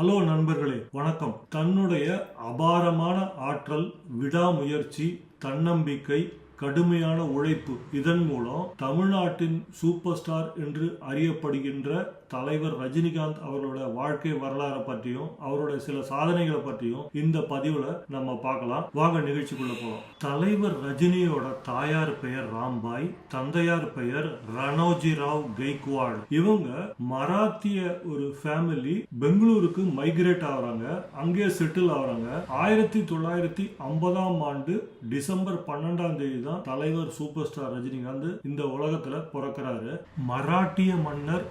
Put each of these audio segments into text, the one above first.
Hello நண்பர்களே வணக்கம். தன்னுடைய அபாரமான ஆற்றல் விடாமுயற்சி தன்னம்பிக்கை கடுமையான உழைப்பு இதன் மூலம் தமிழ்நாட்டின் சூப்பர் ஸ்டார் என்று அறியப்படுகின்ற தலைவர் ரஜினிகாந்த் அவரோட வாழ்க்கை வரலாறை பற்றியும் அவரோட சில சாதனைகளை பற்றியும் இந்த பதிவுல நம்ம பார்க்கலாம். வாங்க நிகழ்ச்சிக்குள்ள போகலாம் தலைவர் ரஜினியோட தாயார் பெயர் ராம்பாய் தந்தையார் பெயர் ரணோஜி ராவ் கெய்க்வாட் இவங்க மராத்திய ஒரு ஃபேமிலி பெங்களூருக்கு மைக்ரேட் ஆகுறாங்க. அங்கே செட்டில் ஆகுறாங்க. ஆயிரத்தி தொள்ளாயிரத்தி ஐம்பதாம் ஆண்டு டிசம்பர் பன்னெண்டாம் தேதி தான் தலைவர் சூப்பர் ஸ்டார் ரஜினிகாந்த் இந்த உலகத்துல பிறக்கிறாரு. மராட்டிய மன்னர்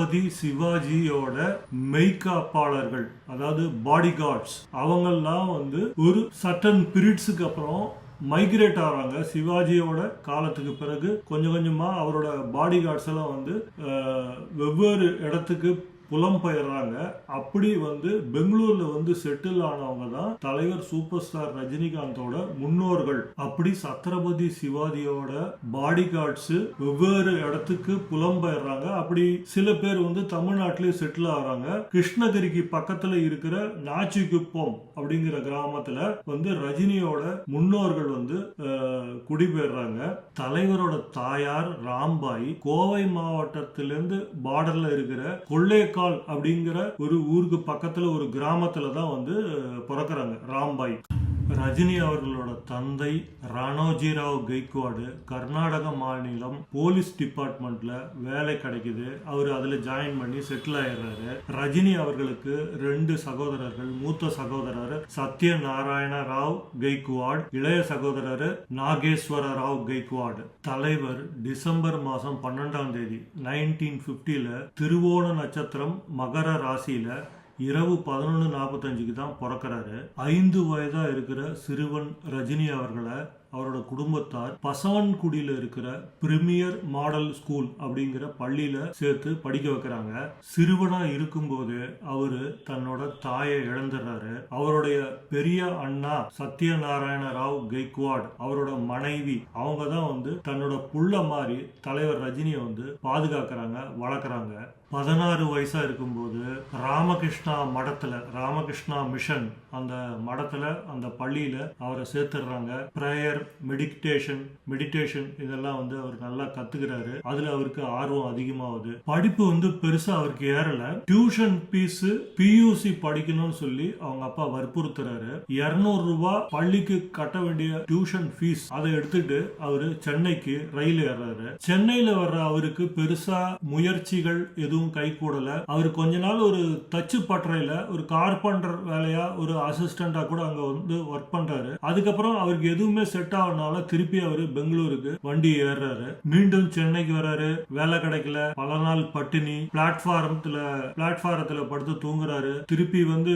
சத்ரபதி சிவாஜியோட மெய்காப்பாளர்கள் அதாவது பாடி கார்ட்ஸ் அவங்கெல்லாம் வந்து ஒரு சட்டன் பீரியட்ஸுக்கு அப்புறம் மைக்ரேட் ஆகிறாங்க சிவாஜியோட காலத்துக்கு பிறகு கொஞ்சம் கொஞ்சமா அவரோட பாடி கார்ட்ஸ் எல்லாம் வந்து வெவ்வேறு இடத்துக்கு புலம்பெயர்றாங்க அப்படி வந்து பெங்களூர்ல வந்து செட்டில் ஆனவங்க தான் தலைவர் சூப்பர் ஸ்டார் ரஜினிகாந்தோட முன்னோர்கள். அப்படி சத்ரபதி சிவாஜியோட பாடி கார்ட்ஸ் வெவ்வேறு இடத்துக்கு புலம்பெயர்றாங்க அப்படி சில பேர் வந்து தமிழ்நாட்டிலே செட்டில் ஆகிறாங்க. கிருஷ்ணகிரிக்கு பக்கத்துல இருக்கிற நாச்சிக்குப்பம் அப்படிங்கிற கிராமத்துல வந்து ரஜினியோட முன்னோர்கள் வந்து குடிபெயர்றாங்க. தலைவரோட தாயார் ராம்பாய் கோவை மாவட்டத்திலிருந்து பார்டர்ல இருக்கிற அப்படிங்கிற ஒரு ஊருக்கு பக்கத்துல ஒரு கிராமத்துல தான் வந்து பிறக்கிறாங்க பிறக்கறாங்க. ராம்பாய். ரஜினி அவர்களோட தந்தை ராணோஜிராவ் கெய்க்வாடு கர்நாடக மாநிலம் போலீஸ் டிபார்ட்மெண்ட்ல வேலை கிடைக்குது. அவர் அதுல ஜாயின் பண்ணி செட்டில் ஆயிடுறாரு. ரஜினி அவர்களுக்கு ரெண்டு சகோதரர்கள். மூத்த சகோதரர் சத்ய நாராயண ராவ் கெய்க்வாட் இளைய சகோதரர் நாகேஸ்வர ராவ் கெய்க்வாட். தலைவர் டிசம்பர் மாசம் பன்னெண்டாம் தேதி நைன்டீன் ஃபிஃப்டியில் திருவோண நட்சத்திரம் மகர ராசியில இரவு பதினொன்று நாற்பத்தஞ்சுக்கு தான் பிறக்கறாரு. ஐந்து வயதா இருக்கிற சிறுவன் ரஜினி அவர்களை அவரோட குடும்பத்தார் பசவன்குடியில இருக்கிற பிரிமியர் மாடல் ஸ்கூல் அப்படிங்கிற பள்ளியில சேர்த்து படிக்க வைக்கிறாங்க. சிறுவனா இருக்கும்போது அவரு தன்னோட தாயை இழந்துடுறாரு. அவருடைய பெரிய அண்ணா சத்யநாராயண ராவ் கெய்க்வாட் அவரோட மனைவி அவங்க தான் வந்து தன்னோட புள்ள மாதிரி தலைவர் ரஜினியை வந்து பாதுகாக்கிறாங்க வளர்க்குறாங்க. பதினாறு வயசா இருக்கும்போது ராமகிருஷ்ணா மடத்துல ராமகிருஷ்ணா மிஷன் அந்த மடத்துல அந்த பள்ளியில அவரை சேர்த்துடுறாங்க. ப்ரேயர் மெடிடேஷன் மெடிடேஷன் இதெல்லாம் வந்து அவர் நல்லா கத்துக்கிறாரு. அதுல அவருக்கு ஆர்வம் அதிகமாகுது. படிப்பு வந்து பெருசா அவருக்கு ஏறல. டியூஷன் பீஸ் பியூசி படிக்கணும்னு சொல்லி அவங்க அப்பா வற்புறுத்துறாரு. இருநூறு ரூபா பள்ளிக்கு கட்ட வேண்டிய டியூஷன் ஃபீஸ் அதை எடுத்துட்டு அவரு சென்னைக்கு ரயில் ஏறாரு. சென்னையில வர்ற அவருக்கு பெருசா முயற்சிகள் எதுவும் கை கூடல. அவர் கொஞ்ச நாள் ஒரு தச்சு பட்டறையில ஒரு கார்பெண்டர் வேலையா ஒரு அசிஸ்டண்டா கூட அங்க வந்து ஒர்க் பண்றாரு. அதுக்கப்புறம் அவருக்கு எதுவுமே செட் ஆகனால திருப்பி அவரு பெங்களூருக்கு வண்டி ஏறாரு மீண்டும் சென்னைக்கு வராரு. வேலை கிடைக்கல. பல நாள் பட்டினி பிளாட்ஃபாரத்துல பிளாட்ஃபாரத்துல படுத்து தூங்குறாரு. திருப்பி வந்து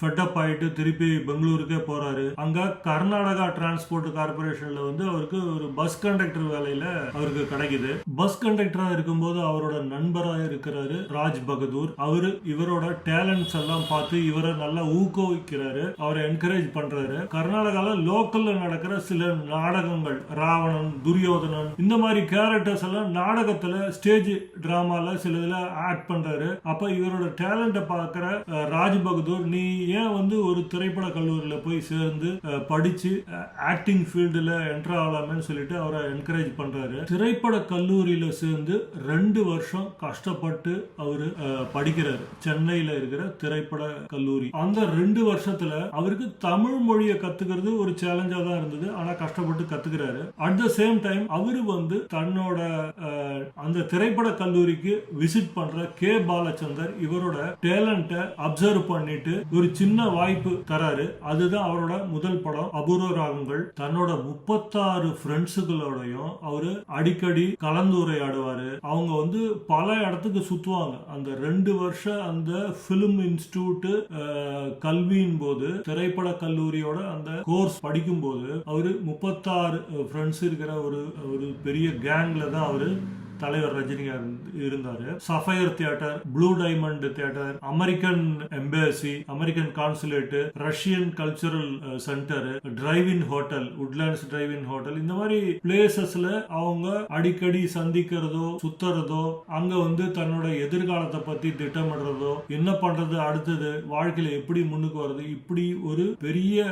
ஃபெட்டப் ஆயிட்டு திருப்பி பெங்களூருக்கே போறாரு. அங்க கர்நாடகா டிரான்ஸ்போர்ட் கார்பரேஷன்ல வந்து அவருக்கு ஒரு பஸ் கண்டக்டர் வேலையில அவருக்கு கிடைக்குது. பஸ் கண்டக்டரா இருக்கும்போது அவரோட நண்பராக இருக்கிற இருக்கிறாரு ராஜ் பகதூர். அவரு இவரோட டேலண்ட்ஸ் எல்லாம் பார்த்து இவரை நல்லா ஊக்குவிக்கிறாரு அவரை என்கரேஜ் பண்றாரு. கர்நாடகால லோக்கல்ல நடக்கிற சில நாடகங்கள் ராவணன் துரியோதனன் இந்த மாதிரி கேரக்டர்ஸ் எல்லாம் நாடகத்துல ஸ்டேஜ் டிராமால சில இதுல ஆக்ட் பண்றாரு. அப்ப இவரோட டேலண்ட பாக்குற ராஜ் பகதூர் நீ ஏன் வந்து ஒரு திரைப்பட கல்லூரியில போய் சேர்ந்து படிச்சு ஆக்டிங் ஃபீல்டுல என்டர் ஆகலாமேன்னு சொல்லிட்டு அவரை என்கரேஜ் பண்றாரு. திரைப்பட கல்லூரியில சேர்ந்து ரெண்டு வருஷம் கஷ்டப்பட்டு அவரு அஹ், சென்னையில இருக்கிற திரைப்பட கல்லூரி. அந்த ரெண்டு வருஷத்துல அவருக்கு தமிழ் மொழியை கத்துக்கிறது ஒரு சேலஞ்சா தான் இருந்தது. ஆனா கஷ்டப்பட்டு கத்துக்கிறாரு. அட் த சேம் டைம் அவரு வந்து தன்னோட அந்த திரைப்பட கல்லூரிக்கு விசிட் பண்ற கே. பாலச்சந்தர் இவரோட டேலண்ட்டை அப்சர்வ் பண்ணிட்டு ஒரு சின்ன வாய்ப்பு தராரு. அதுதான் அவரோட முதல் படம் அபூர்வ ராகங்கள். தன்னோட முப்பத்தாறு ஃப்ரெண்ட்ஸுகளோடையும் அவரு அடிக்கடி கலந்துரையாடுவாரு. அவங்க வந்து பல இடத்துக்கு சுத்துவாங்க. அந்த ரெண்டு வருஷம் அந்த பிலிம் இன்ஸ்டியூட்டு கல்வியின் போது திரைப்பட கல்லூரியோட அந்த கோர்ஸ் படிக்கும் போது அவரு முப்பத்தாறு ஃப்ரெண்ட்ஸ் இருக்கிற ஒரு ஒரு பெரிய கேங்ல தான் அவரு தலைவர் ரஜினிகாந்த் இருந்தாரு. Sapphire theatre blue diamond theatre American embassy American consulate Russian cultural centre drive in hotel Woodlands drive in hotel இந்த மாதிரி பிளேசஸ்ல அவங்க அடிக்கடி சந்திக்கிறதோ சுத்துறதோ அங்க வந்து தன்னோட எதிர்காலத்தை பத்தி திட்டமிடுறதோ என்ன பண்றது அடுத்தது வாழ்க்கையில எப்படி முன்னுக்கு வர்றது இப்படி ஒரு பெரிய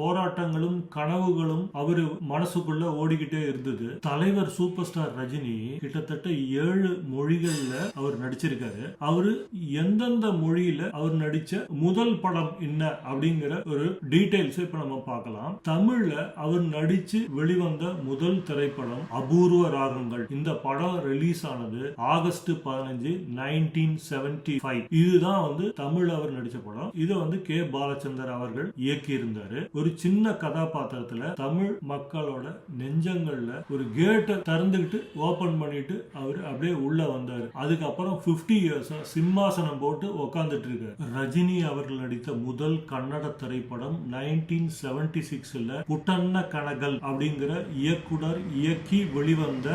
போராட்டங்களும் கனவுகளும் அவரு மனசுக்குள்ள ஓடிக்கிட்டே இருந்தது. தலைவர் சூப்பர் ஸ்டார் ரஜினி கிட்டத்தட்ட ஏழு மொழிகள்ல அவர் நடிச்சிருக்காரு. அவரு எந்தெந்த மொழியில அவர் நடிச்ச முதல் படம் என்ன அப்படிங்கிற ஒரு டீடைல்ஸ் இப்ப நம்ம பார்க்கலாம். தமிழ்ல அவர் நடிச்சு வெளிவந்த முதல் திரைப்படம் அபூர்வ ராகங்கள். இந்த படம் ரிலீஸ் ஆனது ஆகஸ்ட் பதினஞ்சு நைன்டீன் செவன்டி ஃபைவ் இதுதான் வந்து தமிழ்ல அவர் நடிச்ச படம். இதை வந்து கே. பாலச்சந்தர் அவர்கள் இயக்கி இருந்தாரு ஒரு சின்ன கதாபாத்திரத்துல தமிழ் மக்களோட நெஞ்சங்கள்ல ஒரு கேட்டை திறந்துகிட்டு ஓபன் பண்ணிட்டு அவர் அப்படியே உள்ள வந்தாரு. அதுக்கப்புறம் 50 இயர்ஸா சிம்மாசனம் போட்டு உக்காந்துட்டு இருக்காரு ரஜினி அவர்கள் நடித்த முதல் கன்னட திரைப்படம் நைன்டீன் செவன்டி சிக்ஸ்ல புட்டன்ன கனகல் அப்படிங்கிற இயக்குனர் இயக்கி வெளிவந்த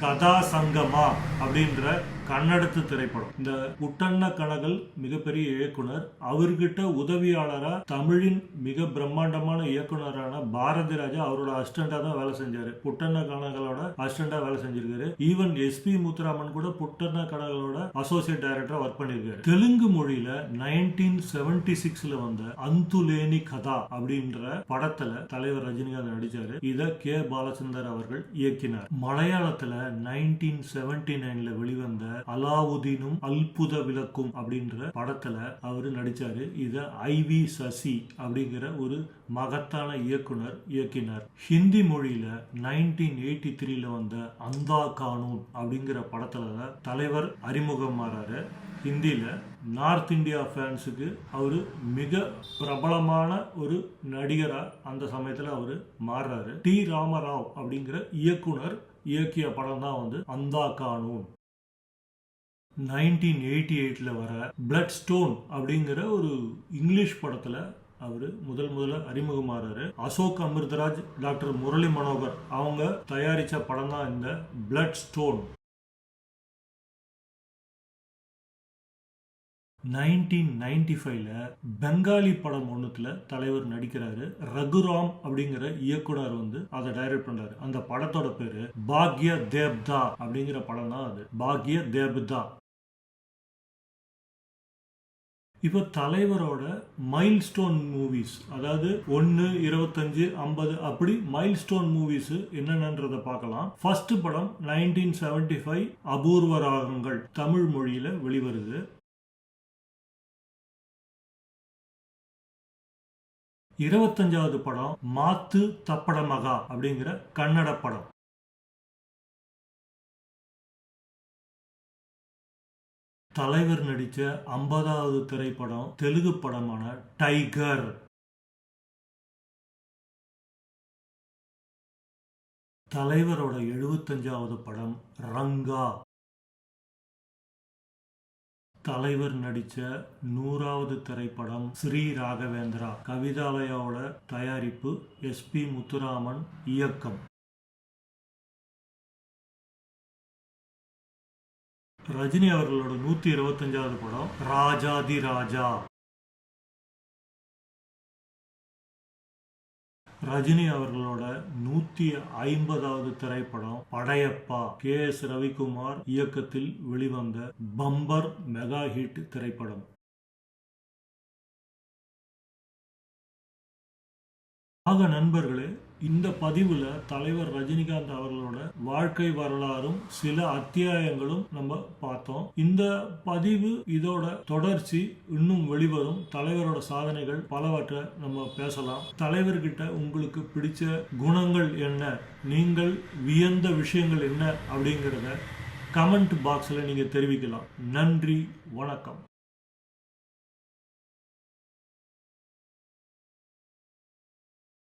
கதா சங்கமா அப்படின்ற கன்னடத்து திரைப்படம். இந்த புட்டண்ண கனகல் மிகப்பெரிய இயக்குனர் அவர்கிட்ட உதவியாளரா தமிழின் மிக பிரம்மாண்டமான இயக்குனரான பாரதி ராஜா அவரோட அசிஸ்டண்டா தான் வேலை செஞ்சாரு. புட்டண்ண கனகலோட அசிஸ்டண்டா வேலை செஞ்சிருக்காரு. ஈவன் எஸ்பி முத்துராமன் கூட புட்டண்ண கனகலோட அசோசியேட் டைரக்டரா ஒர்க் பண்ணிருக்காரு. தெலுங்கு மொழியில நைன்டீன் செவன்டி சிக்ஸ்ல வந்த அந்துலேனி கதா அப்படின்ற படத்துல தலைவர் ரஜினிகாந்த் நடிச்சாரு. இத கே. பாலச்சந்தர் அவர்கள் இயக்கினார். மலையாளத்துல நைன்டீன் செவன்டி நைன்ல வெளிவந்த அலாவுதீனும் அல்புத விளக்கும் அப்படின்ற படத்துல அவர் நடிச்சாரு. இத ஐ வி சசி அப்படிங்கிற ஒரு மகத்தான இயக்குனர் இயக்கினார். ஹிந்தி மொழியில நைன்டீன் எயிட்டி த்ரீல வந்த அந்தா கானூன் அப்படிங்கிற படத்துல தலைவர் தலைவர் அறிமுகமாறாரு ஹிந்தியில் நார்த் இந்தியா ஃபேன்ஸுக்கு அவர் மிக பிரபலமான ஒரு நடிகராக அந்த சமயத்தில் அவர் மாறுறாரு. டி ராமராவ் அப்படிங்கிற இயக்குனர் இயக்கிய படம் தான் வந்து அந்தா கானூன். நைன்டீன் எயிட்டி எயிட்டில் வர பிளட் ஸ்டோன் அப்படிங்கிற ஒரு இங்கிலீஷ் படத்தில் அவர் முதல் முதல்ல அறிமுகமாறாரு. அசோக் அமிர்தராஜ் டாக்டர் முரளி மனோகர் அவங்க தயாரித்த படம் தான் இந்த பிளட் ஸ்டோன் நைன்டீன் நைன்டி ஃபைவ்ல பெங்காலி படம் ஒன்றுத்துல தலைவர் நடிக்கிறாரு. ரகுராம் அப்படிங்கிற இயக்குனர் வந்து அதை டைரக்ட் பண்றாரு. அந்த படத்தோட பேரு பாக்ய தேவ்தா அப்படிங்கிற படம் தான் அது. பாக்ய தேவ்தா. இப்போ தலைவரோட மைல் ஸ்டோன் மூவிஸ் அதாவது ஒன்று இருபத்தஞ்சு ஐம்பது அப்படி மைல் ஸ்டோன் மூவிஸ் என்னென்னன்றதை பார்க்கலாம். ஃபர்ஸ்ட் படம் nineteen seventy five Apoorva Raagangal Tamil மொழியில் வெளிவருது. இருபத்தஞ்சாவது படம் மாத்து தப்பட மகா அப்படிங்கிற கன்னட படம். தலைவர் நடித்த ஐம்பதாவது திரைப்படம் தெலுங்கு படமான டைகர். தலைவரோட எழுபத்தஞ்சாவது படம் ரங்கா. தலைவர் நடித்த நூறாவது திரைப்படம் ஸ்ரீ ராகவேந்திரா கவிதாலயாவோட தயாரிப்பு எஸ்பி முத்துராமன் இயக்கம். ரஜினி அவர்களோட நூத்தி இருபத்தஞ்சாவது படம் ராஜாதி ராஜா. ரஜினி அவர்களோட நூத்தி ஐம்பதாவது திரைப்படம் படையப்பா கே எஸ் ரவிக்குமார் இயக்கத்தில் வெளிவந்த பம்பர் மெகா ஹிட் திரைப்படம். ஆக நண்பர்களே இந்த பதிவுல தலைவர் ரஜினிகாந்த் அவர்களோட வாழ்க்கை வரலாறும் சில அத்தியாயங்களும் நம்ம பார்த்தோம். இந்த பதிவு இதோட தொடர்ச்சி இன்னும் வெளிவரும். தலைவரோட சாதனைகள் பலவற்றை நம்ம பேசலாம். தலைவர்கிட்ட உங்களுக்கு பிடிச்ச குணங்கள் என்ன? நீங்கள் வியந்த விஷயங்கள் என்ன அப்படிங்கிறத கமெண்ட் பாக்ஸில் நீங்கள் தெரிவிக்கலாம். நன்றி வணக்கம்.